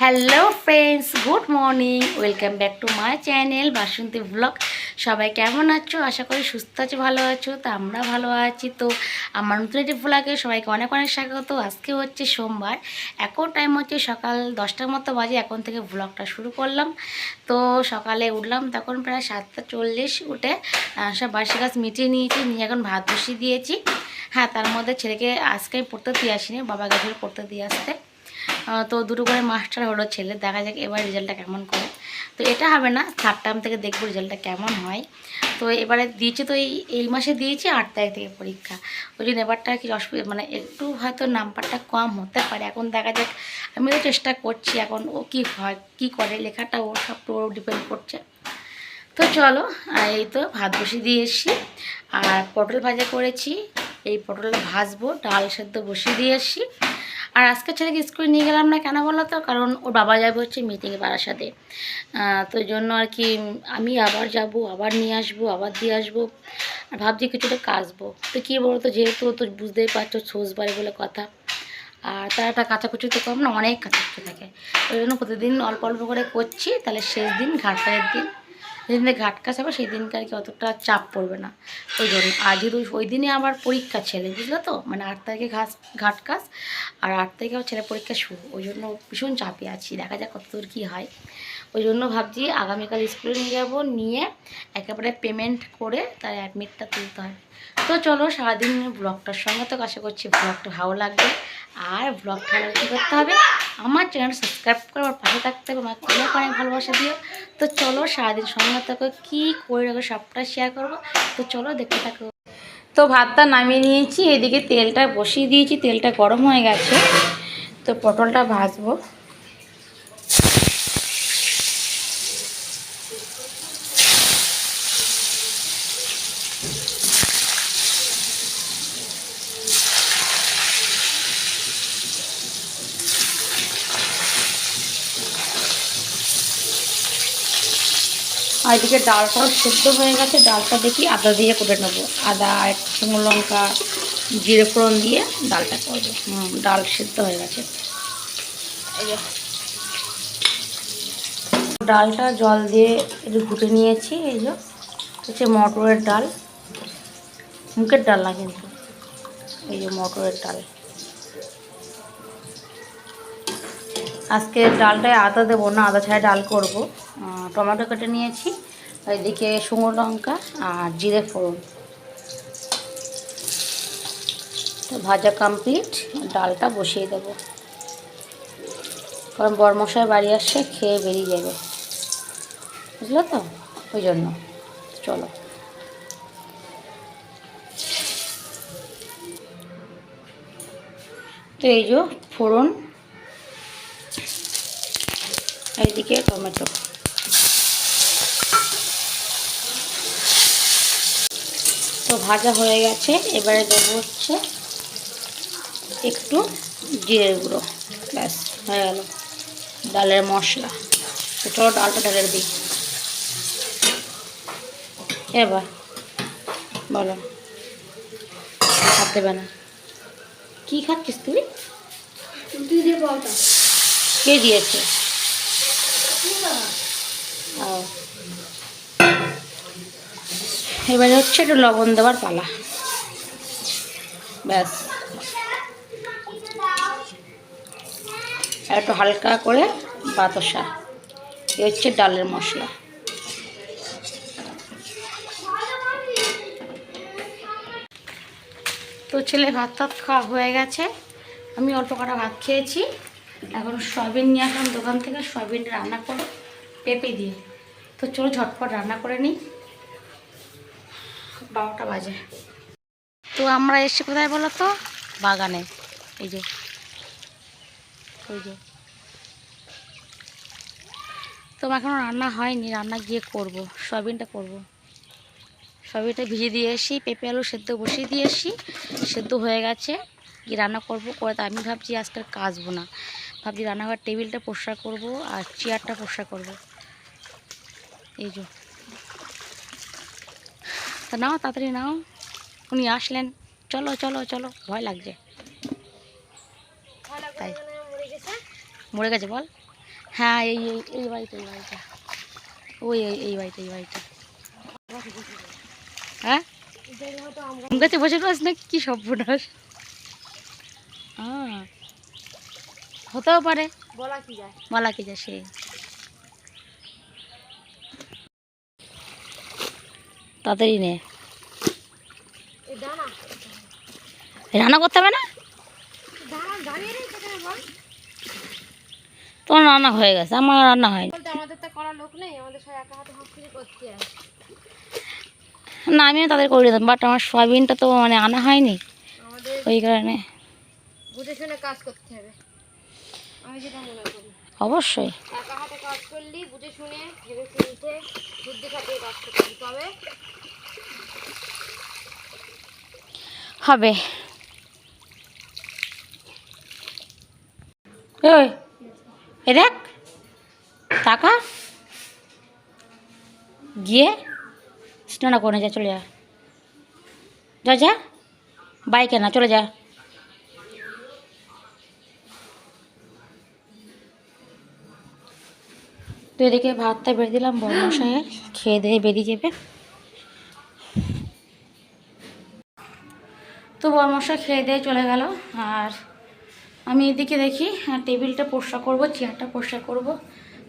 Hello friends good morning welcome back to my channel Basanti blog সবাই কেমন আছো? আশা করি সুস্থ আছো, ভালো আছো, তো আমরা ভালো আছি। তো আমার নতুন একটি ব্লগে সবাইকে অনেক অনেক স্বাগত। আজকে হচ্ছে সোমবার। এখন টাইম হচ্ছে সকাল দশটার মতো বাজে, এখন থেকে ব্লগটা শুরু করলাম। তো সকালে উঠলাম, তখন প্রায় সাতটা চল্লিশ উঠে সব বাসি গাছ মিটিয়ে নিয়েছি, নিয়ে এখন ভাত বসিয়ে দিয়েছি। হ্যাঁ তার মধ্যে ছেলেকে আজকে পড়তে দিয়ে আসিনি বাবা গেছিল পড়তে দিয়ে আসতে। তো দুটো করে মাস্টার হলো ছেলে, দেখা যাক এবার রেজাল্টটা কেমন করে। তো এটা হবে না থার্ড টার্ম থেকে দেখব রেজাল্টটা কেমন হয়। তো এবারে দিয়েছি তো এই এই মাসে দিয়েছি আট তারিখ থেকে পরীক্ষা। ওই জন্য এবারটা কি অসুবিধা মানে একটু হয়তো নাম্বারটা কম হতে পারে। এখন দেখা যাক আমি তো চেষ্টা করছি এখন ও কী হয়, কী করে, লেখাটা ওর সব ওর ডিপেন্ড করছে। তো চলো এই তো ভাত বসিয়ে দিয়ে এসছি। আর পটল ভাজা করেছি, এই পটলটা ভাজবো, ডাল সেদ্ধ বসিয়ে দিয়ে এসছি। আর আজকে ছেলেকে স্কুলে নিয়ে গেলাম না কেন বলো তো? কারণ ওর বাবা যাবে হচ্ছে মিটিংয়ে পাড়ার সাথে। তো জন্য আর কি আমি আবার যাব, আবার নিয়ে আসব, আবার দিয়ে আসব। আর ভাবছি কিছুটা কাচবো তো কী বলতো, যেহেতু তো বুঝতেই পারছ ছোস বাড়ি বলে কথা। আর তারাটা কাচাকুচি তো কম না, অনেক কাচাকুচি থাকে। ওই জন্য প্রতিদিন অল্প অল্প করে করছি, তাহলে শেষ দিন ঘাটকারের দিন। যেদিন ঘাট কাজ হবে সেই দিনকে আর কি অতটা চাপ পড়বে না। ওই জন্য আর যেহেতু ওই দিনে আবার পরীক্ষা ছেলে বুঝলো তো? মানে আট তারিখে ঘাস ঘাট কাজ আর আট তারিখে আবার ছেলে পরীক্ষা শুরু। ওই জন্য ভীষণ চাপে আছি, দেখা যাক কতদূর কী হয়। ওই জন্য ভাবছি আগামীকাল স্কুলে নিয়ে যাব, নিয়ে একেবারে পেমেন্ট করে তার অ্যাডমিটটা তুলতে হবে। তো চলো সারাদিন ব্লগটার সঙ্গে তো আশা করছি ব্লগটা ভালো লাগবে। আর ব্লগ ভালো কী করতে হবে? আমার চ্যানেল সাবস্ক্রাইব করে আমার পাশে থাকতে হবে, আমাকে অনেক অনেক ভালোবাসা দিও। তো চলো সারাদিন সঙ্গে থাকো, কী করে রাখো সবটা শেয়ার করব। তো চলো দেখতে থাকো। তো ভাতটা নামিয়ে নিয়েছি, এদিকে তেলটা বসিয়ে দিয়েছি, তেলটা গরম হয়ে গেছে। তো পটলটা ভাজবো। আর এদিকে ডালটাও সেদ্ধ হয়ে গেছে। ডালটা দেখি আদা দিয়ে করে নেব। আদা, এক শুকনো লঙ্কা, জিরে ফোড়ন দিয়ে ডালটা করব। হুম, ডাল সেদ্ধ হয়ে গেছে। ডালটা জল দিয়ে একটু ঘুটে নিয়েছি, এই যে। হচ্ছে মটরের ডাল। মুখের ডাল না কিন্তু। এই যে মটরের ডাল। আজকে ডালটায় আদা দেবো না, আদা ছাড়া ডাল করব। টমেটো কেটে নিয়েছি। এদিকে শুকনো লঙ্কা আর জিরে ফোড়ন। তো ভাজা কমপ্লিট ডালটা বসিয়ে দেবো। কারণ বরমশাই বাড়ি আসছে, খেয়ে বেরিয়ে যাবে। বুঝলো তো? ওই জন্য। চলো। তো এই যে ফোড়ন, এইদিকে টমেটো। তো ভাজা হয়ে গেছে। এবারে দেবো হচ্ছে একটু জিরের গুঁড়ো। ব্যাস হয়ে গেল। ডালের মশলা। তো চলো ডালটা ঢেলে দিই। এবার বলো। হাত দেবে না। কী খাচ্ছিস তুই? কে দিয়েছে? ও। এবারে হচ্ছে একটু লবণ দেওয়ার পালা। ব্যাস। একটু হালকা করে বাতাসা। এ হচ্ছে ডালের মশলা। তো ছেলে ভাত টাত খাওয়া হয়ে গেছে। আমি অল্প কটা ভাত খেয়েছি। এখন সয়াবিন নিয়ে আসলাম দোকান থেকে, সয়াবিন রান্না করো পেঁপে দিয়ে। তো চলো ঝটপট রান্না করে নিই। বারোটা বাজে। তো আমরা এসে কোথায় বলো তো? বাগানে। এই যে। ওই যে। এখনও রান্না হয়নি, রান্না গিয়ে করব, সয়াবিনটা করব। সয়াবিনটা ভিজিয়ে দিয়ে এসি, পেঁপে আলু সেদ্ধ বসিয়ে দিয়ে এসি, সেদ্ধ হয়ে গেছে। কি রান্না করব, করে তো আমি ভাবছি আজকাল কাচবো না। ভাবছি রান্নাঘর টেবিলটা পরিষ্কার করব আর চেয়ারটা পরিষ্কার করব। এই যে। তা নাও তাড়াতাড়ি নাও। উনি আসলেন। চলো চলো চলো। ভয় লাগছে। তাই। মরে গেছে বল। হ্যাঁ এই এই বাড়িটা এই বাড়িটা ওই এই এই বাড়িটা এই বাড়িটা হ্যাঁ? গাছে বসে রোজ না কি সর্বনাশ। হ্যাঁ হতেও পারে। বলা কি যায়? বলা কি যায় সেই তাড়াতাড়ি নে। রান্না করতে হবে না? তোমার রান্না হয়ে গেছে আমার রান্না হয়নি। হয় না আমিও তাদের করে দিতাম বাট আমার সয়াবিনটা তো মানে আনা হয়নি। ওই কারণে। অবশ্যই। করলি বুঝে শুনে ভেবে চিনতে বুদ্ধি খাটিয়ে কাজ করতে তবে হবে। ওই এ দেখ টাকা গিয়ে স্নান করে যা চলে যা। যা যা। বাইকে না, চলে যা। তো এদিকে ভাতটা বেড়ে দিলাম বড় মশাইয়ের খেয়ে দিয়ে বেরিয়ে যাবে। তো বরমশা খেয়ে দিয়ে চলে গেল আর আমি এদিকে দেখি হ্যাঁ, টেবিলটা পরিষ্কার করব চেয়ারটা পরিষ্কার করব।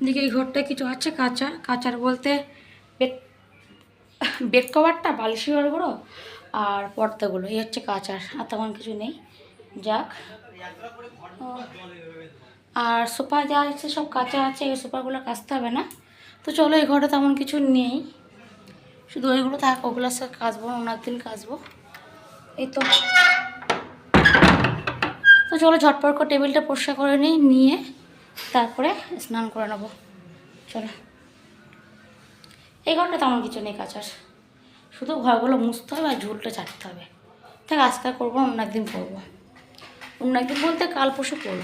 এদিকে এই ঘরটা কিছু আছে কাঁচা কাঁচার বলতে বেড বেড কভারটা বালিশি ঘরগুলো আর পর্দাগুলো এই হচ্ছে কাঁচার আর তেমন কিছু নেই। যাক। আর সোফা যা আছে, সব কাঁচা আছে, এই সোফাগুলো কাচতে হবে না। তো চলো, এই ঘরে তেমন কিছু নেই। শুধু ওইগুলো থাক ওগুলো সে কাচবো অন্য দিন কাচবো। এই তো। তো চলো, ঝটপট করে টেবিলটা পরিষ্কার করে নিই, নিয়ে তারপরে স্নান করে নেব। চলো। এই ঘরটা তেমন কিছু নেই কাচার। শুধু ঘরগুলো মুছতে হবে আর ঝুলটা ছাড়তে হবে। তাই আজকে করব অন্য একদিন করব। অন্য একদিন বলতে কাল পরশু করব।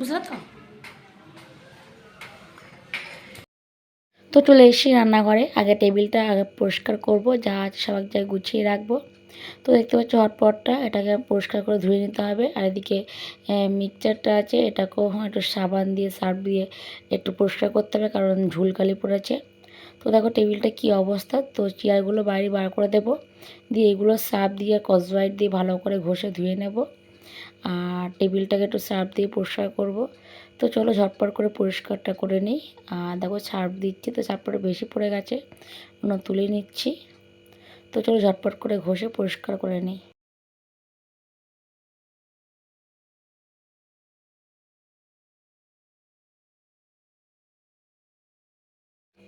বুঝলে তো? তো চলে এসেছি রান্নাঘরে। আগে টেবিলটা আগে পরিষ্কার করব, যা আছে সব এক জায়গায় গুছিয়ে রাখব। তো দেখতে পাচ্ছি হটপটটা, এটাকে পরিষ্কার করে ধুয়ে নিতে হবে। আর এদিকে মিক্সচারটা আছে, এটাকেও একটু সাবান দিয়ে, সার্ফ দিয়ে একটু পরিষ্কার করতে হবে, কারণ ঝুলকালি পড়েছে। তো দেখো টেবিলটা কি অবস্থা, তো চেয়ারগুলো বাইরে বার করে দেব। দিয়ে এগুলো সার্ফ দিয়ে, কসবাইট দিয়ে ভালো করে ঘষে ধুয়ে নেব। আর টেবিলটাকে একটু সার্ফ দিয়ে পরিষ্কার করব। তো চলো ঝটপট করে পরিষ্কারটা করে নিই। আর দেখো সার্ফ দিচ্ছি, তো সার্ফটা বেশি পড়ে গেছে। তুলে নিচ্ছি। তো চলো ঝটপট করে ঘষে পরিষ্কার করে নিই।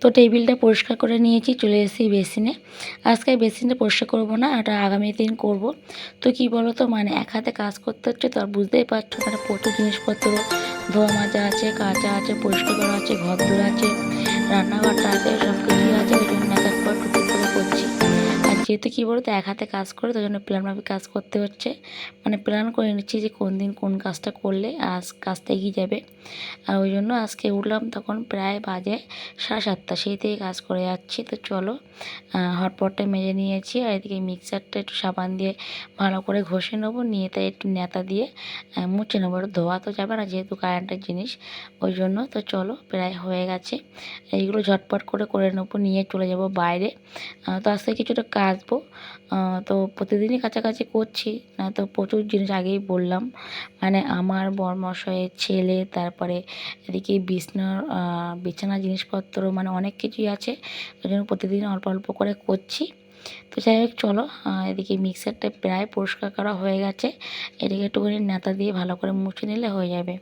তো টেবিলটা পরিষ্কার করে নিয়েছি, চলে এসেছি বেসিনে। আজকে বেসিনটা পরিষ্কার করব না, এটা আগামী দিন করব। তো কি বলো তো মানে এক হাতে কাজ করতে হচ্ছে তো আর বুঝতেই পারছ মানে প্রচুর জিনিসপত্র, ধোয়া মাজা আছে, কাঁচা আছে, পরিষ্কার করা আছে ঘর ধোয়া আছে, রান্নাঘরটা আছে সব কিছুই আছে এক যেহেতু কী বলতো এক হাতে কাজ করে তো জন্য প্ল্যানভাবে কাজ করতে হচ্ছে। মানে প্ল্যান করে নিচ্ছি যে কোন দিন কোন কাজটা করলে আজ কাজটা এগিয়ে যাবে। আর ওই জন্য আজকে উঠলাম তখন প্রায় বাজে সাড়ে সাতটা, সেই থেকে কাজ করে যাচ্ছি। তো চলো হটপটটা মেজে নিয়েছি আর এদিকে মিক্সারটা একটু সাবান দিয়ে ভালো করে ঘষে নেব, নিয়ে তাই একটু নেতা দিয়ে মুছে নেব। আর ধোয়া তো যাবে না যেহেতু কারেন্টের জিনিস, ওই জন্য তো চলো প্রায় হয়ে গেছে। এইগুলো ঝটপট করে করে নেব, নিয়ে চলে যাব বাইরে। তো আজকে কিছুটা কাচবো তো প্রতিদিনই কাছাকাছি করছি তো প্রচুর জিনিস আগেই বললাম। মানে আমার বরমশাইয়ের ছেলে, তারপরে এদিকে বিছনার বিছানা জিনিসপত্র মানে অনেক কিছুই আছে। ওই জন্য প্রতিদিন অল্প অল্প করে করছি। তো যাই হোক, চলো এদিকে মিক্সারটা প্রায় পরিষ্কার করা হয়ে গেছে। এদিকে একটুখানি নেতা দিয়ে ভালো করে মুছে নিলে হয়ে যাবে।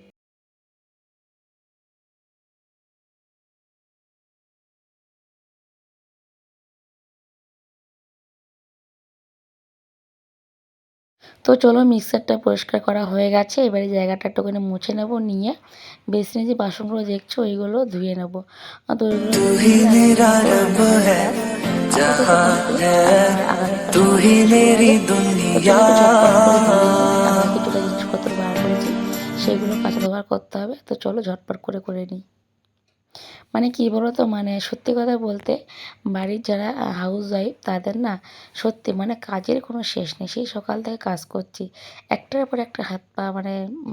তো চলো মিক্সারটা পরিষ্কার করা হয়ে গেছে। এবারে জায়গাটা একটুখানি মুছে নেব নিয়ে বেসিনে যে বাসনগুলো দেখছ ওইগুলো ধুয়ে নেব। তো কিছুটা জিনিসপত্র ব্যবহার করেছি সেগুলো কাঁচা ব্যবহার করতে হবে। তো চলো ঝটপট করে করে নিই। মানে কি বলো তো মানে সত্যি কথা বলতে বাড়ির যারা হাউস ওয়াইফ তাদের না সত্যি মানে কাজের কোনো শেষ নেই। সেই সকাল থেকে কাজ করছি। একটার পর একটা হাত পা মানে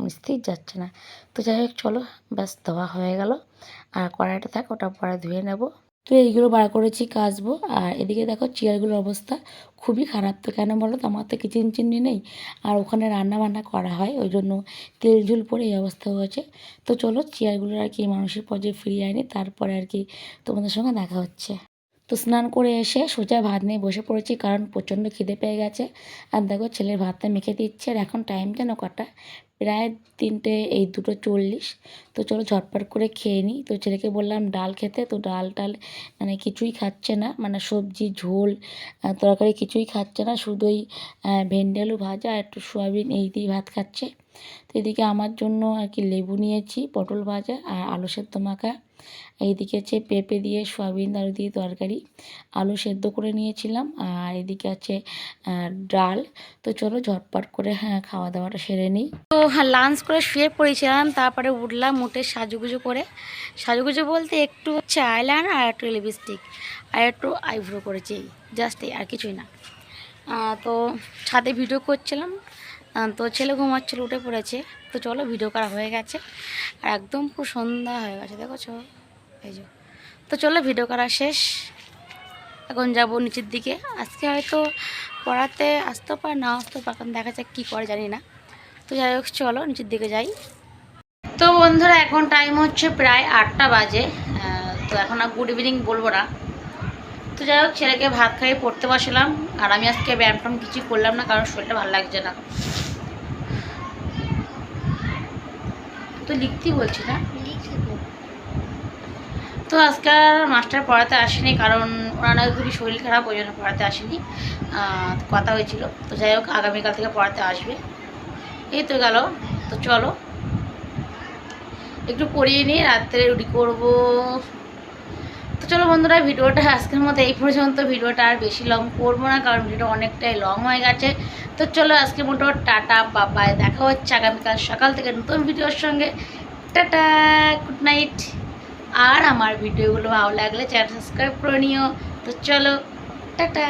স্থির যাচ্ছে না। তো যাই হোক, চলো, ব্যাস হয়ে গেল। আর কড়াইটা থাক, ওটা পরে ধুয়ে নেব। তো এইগুলো বার করেছি কাচবো। আর এদিকে দেখো চেয়ারগুলোর অবস্থা খুবই খারাপ তো কেন বলো তো? আমার তো কিচেন চিমনি নেই। আর ওখানে রান্না বান্না করা হয় ওই জন্য তেল ঝুল পরে এই অবস্থা হয়েছে। তো চলো চেয়ারগুলো আর কি মানুষের পর্যায়ে ফিরিয়ে আনি, তারপরে আর কি তোমাদের সঙ্গে দেখা হচ্ছে। তো স্নান করে এসে সোজা ভাত নিয়ে বসে পড়েছি কারণ প্রচণ্ড খিদে পেয়ে গেছে। আর দেখো ছেলের ভাতটা মেখে দিচ্ছে, আর এখন টাইম যেন কটা? প্রায় তিনটে, এই দুটো চল্লিশ। তো চলো ঝটপট করে খেয়ে নিই। তো ছেলেকে বললাম, ডাল খেতে? তো ডাল টাল মানে কিছুই খাচ্ছে না। মানে সবজি, ঝোল তরকারি কিছুই খাচ্ছে না। শুধুই ভেন্ডি আলু ভাজা আর একটু সোয়াবিন এই দিয়ে ভাত খাচ্ছে। তো এদিকে আমার জন্য আর কি লেবু নিয়েছি, পটল ভাজা আর আলু সেদ্ধ মাখা। এইদিকে আছে পেঁপে দিয়ে, সয়াবিন আলু দিয়ে তরকারি, আলু সেদ্ধ করে নিয়েছিলাম। আর এদিকে আছে ডাল। তো চলো ঝটপট করে হ্যাঁ খাওয়া দাওয়াটা সেরে নিই। তো হ্যাঁ লাঞ্চ করে শুয়ে পড়েছিলাম, তারপরে উঠলাম উঠে সাজুগুজু করে। সাজুগুজু বলতে একটু হচ্ছে আইলাইনার আর একটু লিপস্টিক আর একটু আইব্রো করেছি জাস্ট আর কিছুই না। তো ছাদে ভিডিও করছিলাম তো ছেলে ঘুমাচ্ছিল উঠে পড়েছে। তো চলো ভিডিও করা হয়ে গেছে। আর একদম পুরো সন্ধ্যা হয়ে গেছে, দেখো এই যে। তো চলো ভিডিও করা শেষ। এখন যাব নিচের দিকে। আজকে হয়তো পড়াতে আসতেও পারে, না আসতেও পারে দেখা যাক কী করে, জানি না। তো যাই হোক, চলো, নিচের দিকে যাই। তো বন্ধুরা, এখন টাইম হচ্ছে প্রায় আটটা বাজে। তো এখন আর গুড ইভিনিং বলব না। তো যাই হোক ছেলেকে ভাত খাইয়ে পড়তে বসলাম। আর আমি আজকে ব্যায়াম ট্যাম কিছুই করলাম না কারণ শরীরটা ভালো লাগছে না। তো লিখতেই বলছি না? তো আজকে আর মাস্টার পড়াতে আসেনি কারণ ওনার খুবই শরীর খারাপ ওই জন্য পড়াতে আসেনি। কথা হয়েছিল। তো যাই হোক আগামীকাল থেকে পড়াতে আসবে। এই তো গেল। তো চলো। একটু পড়িয়ে নিয়ে রাত্রে রুটি করব। তো চলো বন্ধুরা, ভিডিওটা আজকের মতো এই পর্যন্ত। ভিডিওটা আর বেশি লং করব না, কারণ ভিডিওটা অনেকটাই লং হয়ে গেছে। তো চলো আজকের মতো টাটা বাবায় দেখা হচ্ছে আগামীকাল সকাল থেকে নতুন ভিডিওর সঙ্গে। টাটা গুড নাইট আর আমার ভিডিওগুলো ভালো লাগলে চ্যানেল সাবস্ক্রাইব করে নিও। তো চলো, টাটা।